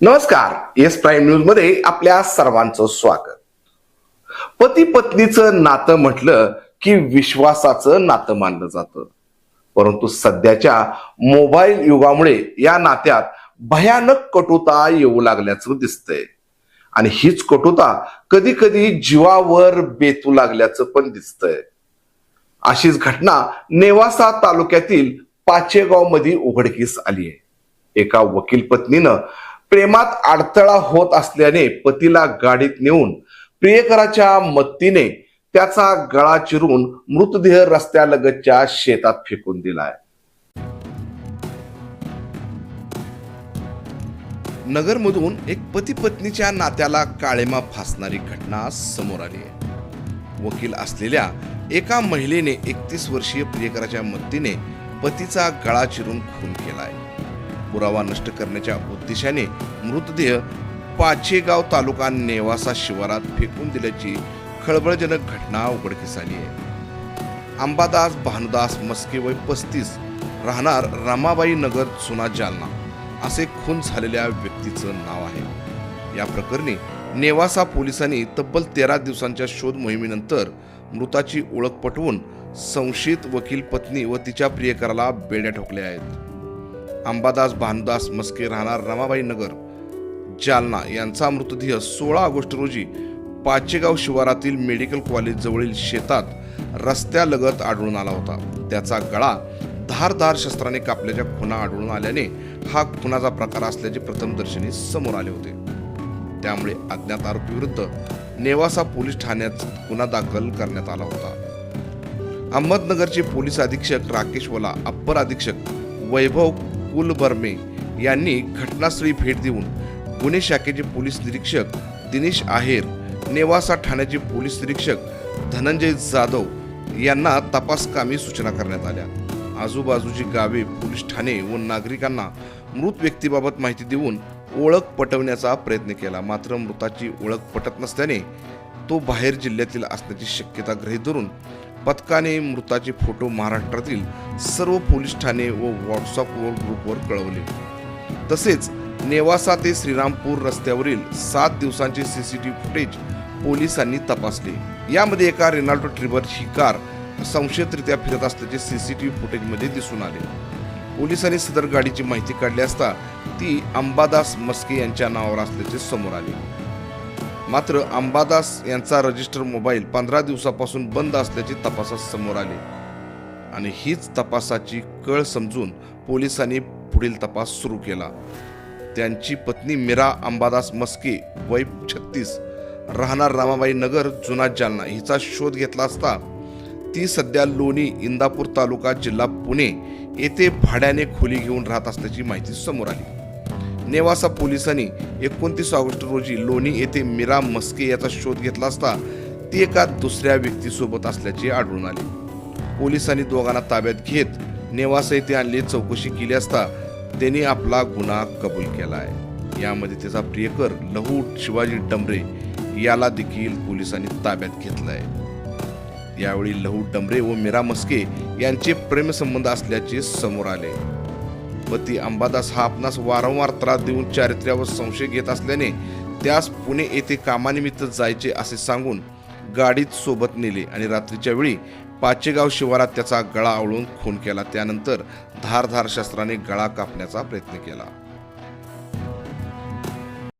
नमस्कार S prime न्यूजमध्ये आपल्या सर्वांचं स्वागत. पती पत्नीचं नातं म्हटलं की विश्वासाचं नातं मानलं जातं. परंतु सध्याच्या मोबाईल युगामुळे या नात्यात भयानक कटुता येऊ लागल्याचं दिसतंय. आणि हीच कटुता कधी कधी जीवावर बेतू लागल्याचं पण दिसतंय. अशीच घटना नेवासा तालुक्यातील पाचेगावमध्ये उघडकीस आली आहे एका वकील पत्नीनं प्रेमात अडथळा होत असल्याने पतीला गाडीत नेऊन प्रियकराच्या मत्तीने त्याचा गळा चिरून मृतदेह रस्त्यालगतच्या शेतात फेकून दिलाय. नगरमधून एक पती पत्नीच्या नात्याला काळेमा फासणारी घटना समोर आली आहे. वकील असलेल्या एका महिलेने एकतीस वर्षीय प्रियकराच्या मदतीने पतीचा गळा चिरून खून केलाय. पुरावा नष्ट करण्याच्या उद्देशाने मृतदेह पाचेगाव तालुका नेवासा शिवारात फेकून दिल्याची खळबळजनक घटना उघडकीस आली आहे. अंबादास भानुदास मस्के वय पस्तीस राहणार रमाबाई नगर सुना जालना असे खून झालेल्या व्यक्तीचं नाव आहे. या प्रकरणी नेवासा पोलिसांनी तब्बल तेरा दिवसांच्या शोध मोहिमेनंतर मृताची ओळख पटवून संशयित वकील पत्नी व तिच्या प्रियकराला बेड्या ठोकल्या आहेत. अंबादास भानुदास मस्के राहणार रमाबाई नगर. जालना यांचा मृतदेह सोळा ऑगस्ट रोजी पाचेगाव शिवारातील मेडिकल कॉलेजजवळील शेतात रस्त्यालगत आढळून आला होता. त्याचा गळा धारधार शस्त्राने कापल्याच्या खुना आढळून आल्याने हा खुनाचा प्रकार असल्याचे प्रथमदर्शनी समोर आले होते. त्यामुळे अज्ञात आरोपीविरुद्ध नेवासा पोलीस ठाण्यात गुन्हा दाखल करण्यात आला होता. अहमदनगरचे पोलीस अधीक्षक राकेश वला अप्पर अधीक्षक वैभव कुलबर्मे यांनी घटनास्थळी भेट देऊन गुन्हे शाखेचे पोलीस निरीक्षक दिनेश आहेर नेवासा ठाण्याचे पोलीस निरीक्षक धनंजय जाधव यांना तपासकामी सूचना करण्यात आल्या. आजूबाजूची गावे पोलीस ठाणे व नागरिकांना मृत व्यक्तीबाबत माहिती देऊन ओळख पटवण्याचा प्रयत्न केला. मात्र मृताची ओळख पटत नसल्याने तो बाहेर जिल्ह्यातील असण्याची शक्यता गृहीत धरून पथकाने मृताचे फोटो महाराष्ट्रातील सर्व पोलीस ठाणे व व्हॉट्सअपवर ग्रुपवर कळवले. तसेच नेवासा ते श्रीरामपूर रस्त्यावरील सात दिवसांचे C C T V footage पोलिसांनी तपासले. यामध्ये एका रेनाल्डो ट्रिबर ही कार संशयितरित्या फिरत असल्याचे सी सी टी व्ही फुटेजमध्ये दिसून आले. पोलिसांनी सदर गाडीची माहिती काढली असता ती अंबादास मस्के यांच्या नावावर असल्याचे समोर आले. मात्र अंबादास यांचा रजिस्टर मोबाईल पंधरा दिवसापासून बंद असल्याची तपासात समोर आले. आणि हीच तपासाची कळ समजून पोलिसांनी पुढील तपास सुरू केला. त्यांची पत्नी मीरा अंबादास मस्के वय छत्तीस राहणार रामाबाई नगर जुना जालना हिचा शोध घेतला असता ती सध्या लोणी इंदापूर तालुका जिल्हा पुणे येथे भाड्याने खोली घेऊन राहत असल्याची माहिती समोर आली. नेवासा पोलिसांनी एकोणतीस ऑगस्ट रोजी लोणी येथे मीरा मस्के याचा शोध घेतला असता ती एका दुसऱ्या व्यक्तीसोबत असल्याचे आढळून आले. पोलिसांनी दोघांना ताब्यात घेत नेवासा येथे आणली चौकशी केली असता त्यांनी आपला गुन्हा कबूल केला आहे. यामध्ये त्याचा प्रियकर लहू शिवाजी डंबरे याला देखील पोलिसांनी ताब्यात घेतलंय. यावेळी लहू डंबरे व मीरा मस्के यांचे प्रेमसंबंध असल्याचे समोर आले. पती अंबादास हा आपणास वारंवार त्रास देऊन चारित्र्यावर संशय घेत असल्याने त्यास पुणे येथे कामानिमित्त जायचे असे सांगून गाडीत सोबत नेले आणि रात्रीच्या वेळी पाचेगाव शिवारात त्याचा गळा आवळून खून केला. त्यानंतर धारधार शस्त्राने गळा कापण्याचा प्रयत्न केला.